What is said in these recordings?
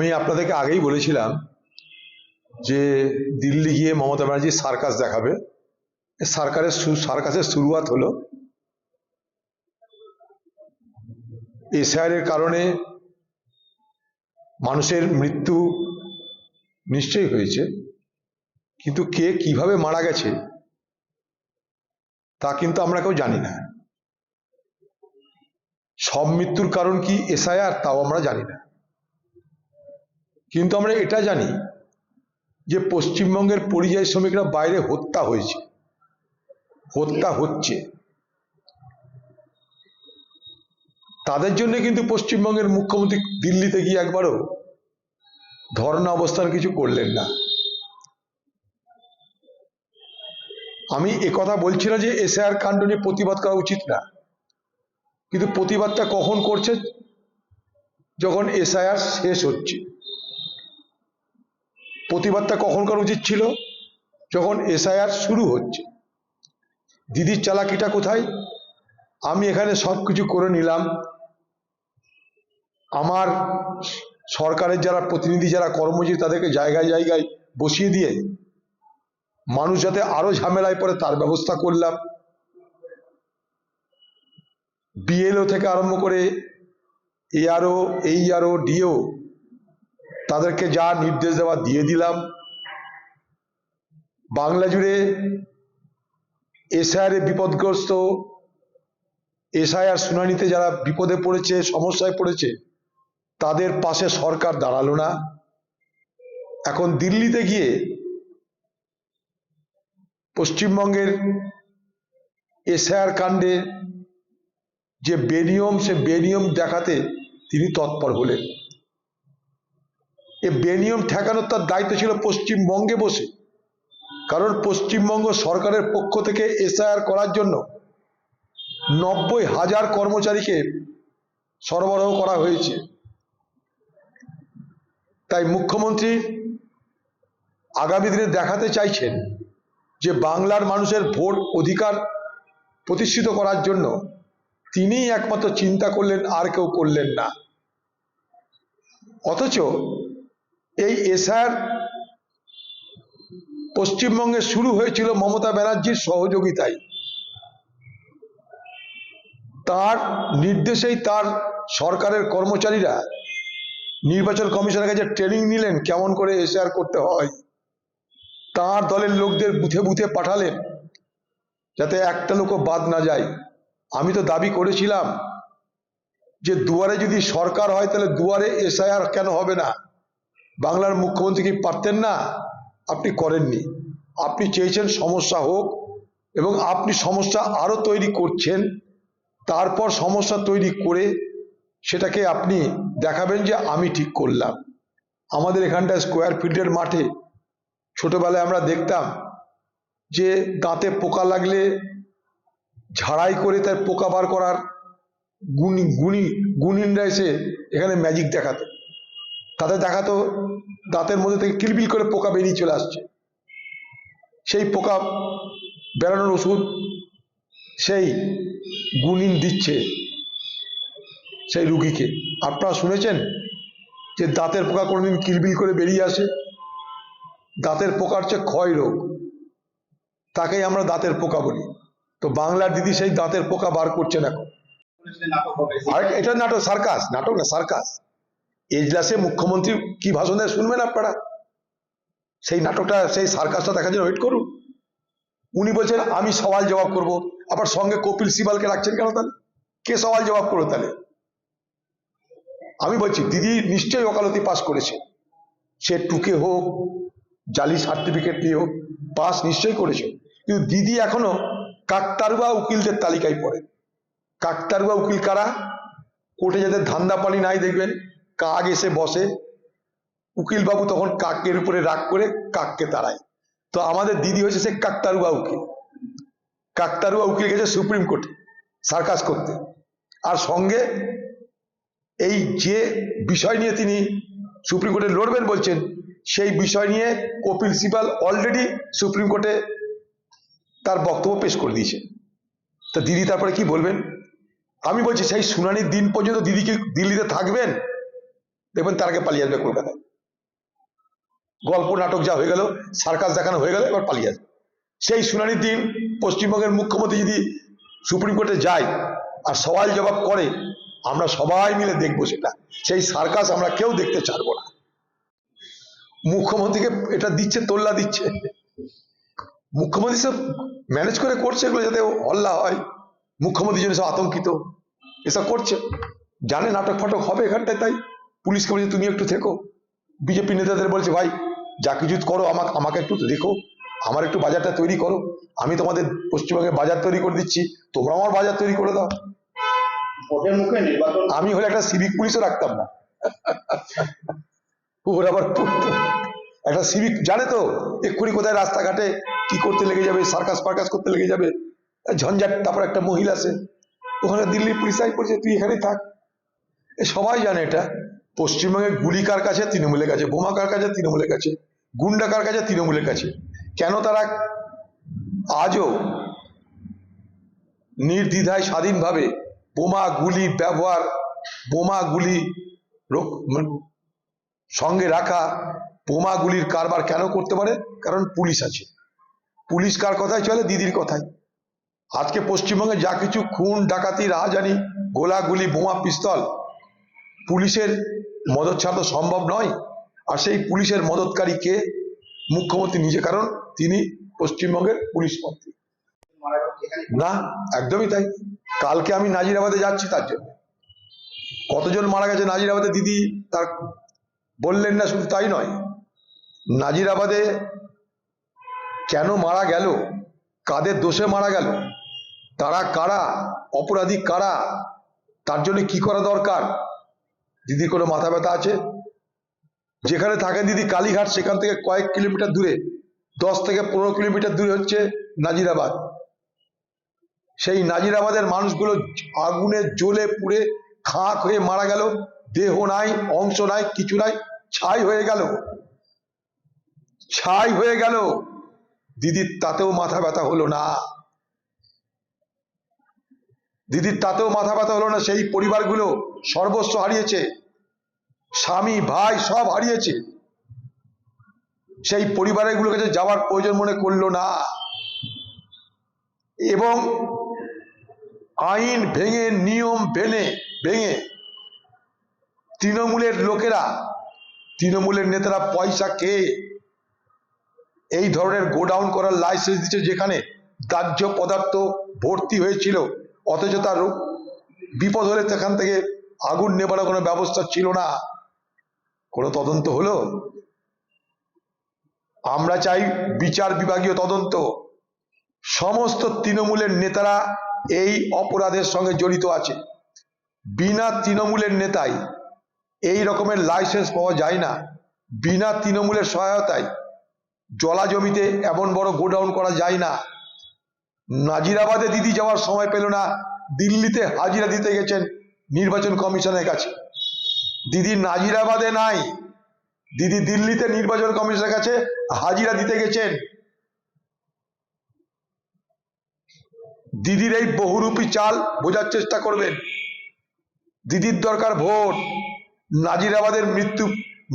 আমি আপনাদেরকে আগেই বলেছিলাম যে দিল্লি গিয়ে মমতা ব্যানার্জি সার্কাস দেখাবে। সার্কারের সার্কাসের শুরুয়াত হলো এসআইআর এর কারণে মানুষের মৃত্যু নিশ্চয়ই হয়েছে, কিন্তু কে কীভাবে মারা গেছে তা কিন্তু আমরা কেউ জানি না। সব মৃত্যুর কারণ কি এসআইআর? তাও আমরা জানি না। কিন্তু আমরা এটা জানি যে পশ্চিমবঙ্গের পরিযায়ী শ্রমিকরা বাইরে হত্যা হয়েছে। হত্যা হচ্ছে। তাদের জন্য কিন্তু পশ্চিমবঙ্গের মুখ্যমন্ত্রী দিল্লিতে গিয়ে একবারও ধর্ণা অবস্থান কিছু করলেন না। আমি একথা বলছি না যে এসআইআর কাণ্ড নিয়ে প্রতিবাদ করা উচিত না। কিন্তু প্রতিবাদটা কখন করছে? যখন এসআইআর শেষ হচ্ছে। প্রতিবাদটা কখন করা উচিত ছিল? যখন এসআইআর শুরু হচ্ছে। দিদির চালাকিটা কোথায়? আমি এখানে সব কিছু করে নিলাম। আমার সরকারের যারা প্রতিনিধি, যারা কর্মজীবী, তাদেরকে জায়গায় জায়গায় বসিয়ে দিয়ে মানুষ যাতে আরও ঝামেলায় পড়ে, তার ব্যবস্থা করলাম। বিএলও থেকে আরম্ভ করে এআরও এইআরও ডিও তাদেরকে যা নির্দেশ দেওয়া দিয়ে দিলাম। বাংলা জুড়ে এসআইআর বিপদগ্রস্ত, এসআইআর শুনানিতে যারা বিপদে পড়েছে, সমস্যায় পড়েছে, তাদের পাশে সরকার দাঁড়াল না। এখন দিল্লিতে গিয়ে পশ্চিমবঙ্গের এসআইআর কাণ্ডে যে বেনিয়ম, সে বেনিয়ম দেখাতে তিনি তৎপর হলেন। এ বেনিয়ম ঠেকানোর তার দায়িত্ব ছিল পশ্চিমবঙ্গে বসে। কারণ পশ্চিমবঙ্গ সরকারের পক্ষ থেকে এসআইআর করার জন্য নব্বই হাজার কর্মচারীকে সরবরাহ করা হয়েছে। তাই মুখ্যমন্ত্রী আগামী দিনে দেখাতে চাইছেন যে বাংলার মানুষের ভোট অধিকার প্রতিষ্ঠিত করার জন্য তিনিই একমাত্র চিন্তা করলেন, আর কেউ করলেন না। অথচ এই এসআর পশ্চিমবঙ্গে শুরু হয়েছিল মমতা ব্যানার্জির সহযোগিতায়। তার নির্দেশেই তার সরকারের কর্মচারীরা নির্বাচন কমিশনের কাছে ট্রেনিং নিলেন কেমন করে এসআর করতে হয়। তার দলের লোকদের বুথে বুথে পাঠালেন যাতে একটা লোকও বাদ না যায়। আমি তো দাবি করেছিলাম যে দুয়ারে যদি সরকার হয় তাহলে দুয়ারে এসআইআর কেন হবে না? বাংলার মুখ্যমন্ত্রী কি পারতেন না? আপনি করেননি। আপনি চেয়েছেন সমস্যা হোক এবং আপনি সমস্যা আরও তৈরি করছেন, তারপর সমস্যা তৈরি করে সেটাকে আপনি দেখাবেন যে আমি ঠিক করলাম। আমাদের এখানটায় স্কোয়ার ফিল্ডের মাঠে ছোটবেলায় আমরা দেখতাম যে দাঁতে পোকা লাগলে ঝাড়াই করে তার পোকা বার করার গুণী গুণী গুণিনরা এসে এখানে ম্যাজিক দেখাতো। তাতে দেখাতো দাঁতের মধ্যে থেকে কিলবিল করে পোকা বেরিয়ে চলে আসছে। সেই পোকা বেরানোর ওষুধ সেই গুণিন দিচ্ছে সেই রুগীকে। আপনারা শুনেছেন যে দাঁতের পোকা কোনোদিন কিলবিল করে বেরিয়ে আসে? দাঁতের পোকার হচ্ছে ক্ষয় রোগ। তাকেই আমরা দাঁতের পোকা বলি। তো বাংলার দিদি সেই দাঁতের পোকা বার করছেন এখন। এটা নাটক সার্কাস নাটক না সার্কাস। এজলাসে মুখ্যমন্ত্রী কি ভাষণ দেয় শুনবেন আপনারা? সেই নাটকটা, সেই সার্কাসটা দেখার জন্য ওয়েট করুন। উনি বলছেন, আমি সওয়াল জবাব করব। আবার সঙ্গে কপিল সিবালকে রাখছেন কেন তাহলে? কে সওয়াল জবাব করো তাহলে? আমি বলছি, দিদি নিশ্চয়ই ওকালতি পাস করেছে। সে টুকে হোক, জালি সার্টিফিকেট নিয়ে হোক পাস নিশ্চয়ই করেছে। কিন্তু দিদি এখনও কাকতারুয়া উকিলদের তালিকায় পড়ে কাকতারুয়া উকিল কারা? কোর্টে যাদের ধান্দা পানি নাই, দেখবেন। কাক এসে বসে উকিল বাবু তখন কাকের উপরে রাগ করে কাককে তাড়ায়। তো আমাদের দিদি হয়েছে সে কাকতারুয়া উকিল। কাকতারুয়া উকিল গেছে সুপ্রিম কোর্টে সার্কাস করতে। আর সঙ্গে এই যে বিষয় নিয়ে তিনি সুপ্রিম কোর্টে লড়বেন বলছেন, সেই বিষয় নিয়ে কপিল সিবাল অলরেডি সুপ্রিম কোর্টে তার বক্তব্য পেশ করে দিয়েছে। তা দিদি তারপরে কি বলবেন? আমি বলছি, সেই শুনানির দিন পর্যন্ত দিদি কি দিল্লিতে থাকবেন? দেখবেন তার আগে পালিয়ে আসবে কলকাতায়। গল্প, নাটক যা হয়ে গেল, সার্কাস দেখানো হয়ে গেল, এবার পালিয়ে আসবে। সেই শুনানির দিন পশ্চিমবঙ্গের মুখ্যমন্ত্রী যদি সুপ্রিম কোর্টে যায় আর সওয়াল জবাব করে, আমরা সবাই মিলে দেখব সেটা। সেই সার্কাস আমরা কেউ দেখতে চাইব না। মুখ্যমন্ত্রীকে এটা দিচ্ছে, তোল্লা দিচ্ছে। মুখ্যমন্ত্রী সব ম্যানেজ করে করছে এগুলো যাতে হল্লা হয়। মুখ্যমন্ত্রী জন্য সব আতঙ্কিত। এসব করছে। জানে নাটক ফাটক হবে এখানটায় তাই। পুলিশকে বলছে তুমি একটু থেকো। বিজেপি নেতাদের বলছে ভাই যা কিছু করো আমাকে আমাকে একটু দেখো। আমার একটু বাজারটা তৈরি করো। আমি তোমাদের পশ্চিমবঙ্গে বাজার তৈরি করে দিচ্ছি। তোমরা আমার বাজার তৈরি করে দাও। আমি হলে একটা সিভিক পুলিশও রাখতাম না। ওর আবার একটা সিভিক জানে তো এক্ষুনি কোথায় রাস্তাঘাটে কি করতে লেগে যাবে সার্কাস ফার্কাস করতে লেগে যাবে ঝঞ্ঝাট তারপর একটা মহিলা আছে ওখানে দিল্লি পুলিশ আই পড়ছে তুই এখানেই থাক। সবাই জানে এটা। পশ্চিমবঙ্গে গুলি কার কাছে? তৃণমূলের কাছে। বোমা কার কাছে? তৃণমূলের কাছে। গুন্ডা কার কাছে? তৃণমূলের কাছে। কেন তারা আজও নির্দ্বিধায় স্বাধীনভাবে বোমা গুলি ব্যবহার, বোমা গুলি মানে সঙ্গে রাখা, বোমা গুলির কারবার কেন করতে পারে? কারণ পুলিশ আছে। পুলিশ কার কথায় চলে? দিদির কথায়। আজকে পশ্চিমবঙ্গে যা কিছু খুন, ডাকাতি, রাহাজানি, গোলাগুলি, বোমা, পিস্তল পুলিশের মদত ছাড়া তো সম্ভব নয়। আর সেই পুলিশের মদতকারী কে? মুখ্যমন্ত্রী নিজে, কারণ তিনি পশ্চিমবঙ্গের পুলিশ মন্ত্রী। না, একদমই তাই। কালকে আমি নাজিরাবাদে যাচ্ছি তার জন্য। কতজন মারা গেছে নাজিরাবাদে? দিদি, তার বললেন না, শুধু তাই নয়। নাজিরাবাদে কেন মারা গেল? কাদের দোষে মারা গেল? তারা কারা? অপরাধী কারা? তার জন্য কি করা দরকার? দিদির কোনো মাথা ব্যথা আছে? যেখানে থাকেন দিদি কালীঘাট, সেখান থেকে কয়েক কিলোমিটার দূরে, দশ থেকে পনেরো কিলোমিটার দূরে হচ্ছে নাজিরাবাদ। সেই নাজিরাবাদের মানুষগুলো আগুনে জ্বলে পুড়ে খাঁক হয়ে মারা গেল। দেহ নাই, অংশ নাই, কিছু নাই, ছাই হয়ে গেল। ছাই হয়ে গেল। দিদির তাতেও মাথা ব্যথা হলো না। দিদির তাতেও মাথা ব্যথা হলো না। সেই পরিবারগুলো সর্বস্ব হারিয়েছে। স্বামী, ভাই সব হারিয়েছে। সেই পরিবারেরগুলো কাছে যাওয়ার প্রয়োজন মনে করল না। এবং আইন ভেঙে, নিয়ম ভেঙে ভেঙে তৃণমূলের লোকেরা, তৃণমূলের নেতারা পয়সা কে? এই ধরনের গোডাউন করার লাইসেন্স দিচ্ছে যেখানে দাহ্য পদার্থ ভর্তি হয়েছিল। অথচ তার বিপদ হলে সেখান থেকে আগুন নেবার কোনো ব্যবস্থা ছিল না। কোনো তদন্ত হলো? আমরা চাই বিচার বিভাগীয় তদন্ত। সমস্ত তৃণমূলের নেতারা এই অপরাধের সঙ্গে জড়িত আছে। বিনা তৃণমূলের নেতাই এই রকমের লাইসেন্স পাওয়া যায় না। বিনা তৃণমূলের সহায়তায় জলা জমিতে এমন বড় গোডাউন করা যায় না। নাজিরাবাদে দিদি যাওয়ার সময় পেল না। দিল্লিতে হাজিরা দিতে গেছেন নির্বাচন কমিশনের কাছে। দিদি নাজিরাবাদে নাই। দিদি দিল্লিতে নির্বাচন কমিশনের কাছে হাজিরা দিতে গেছেন। দিদির এই বহুরূপী চাল বোঝার চেষ্টা করবেন। দিদির দরকার ভোট। নাজিরাবাদের মৃত্যু,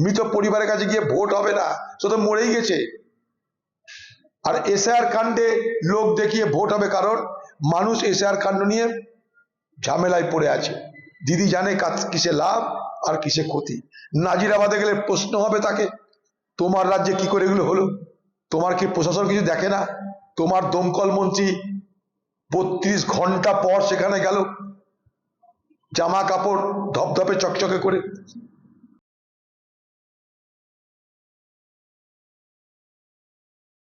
মৃত পরিবারের কাছে গিয়ে ভোট হবে না, সে তো মরেই গেছে। আর এসআর কাণ্ডে লোক দেখিয়ে ভোট হবে কারণ মানুষ এসআর কাণ্ড নিয়ে ঝামেলায় পড়ে আছে। দিদি জানে কিসে লাভ আর কিসে ক্ষতি? নাজিরাবাদে গেলে প্রশ্ন হবে তাকে, তোমার রাজ্যে কি করে এগুলো হলো? তোমার কি প্রশাসন কিছু দেখে না? তোমার দমকল মন্ত্রী বত্রিশ ঘণ্টা পর সেখানে গেল, জামা কাপড় ধপধপে চকচকে করে।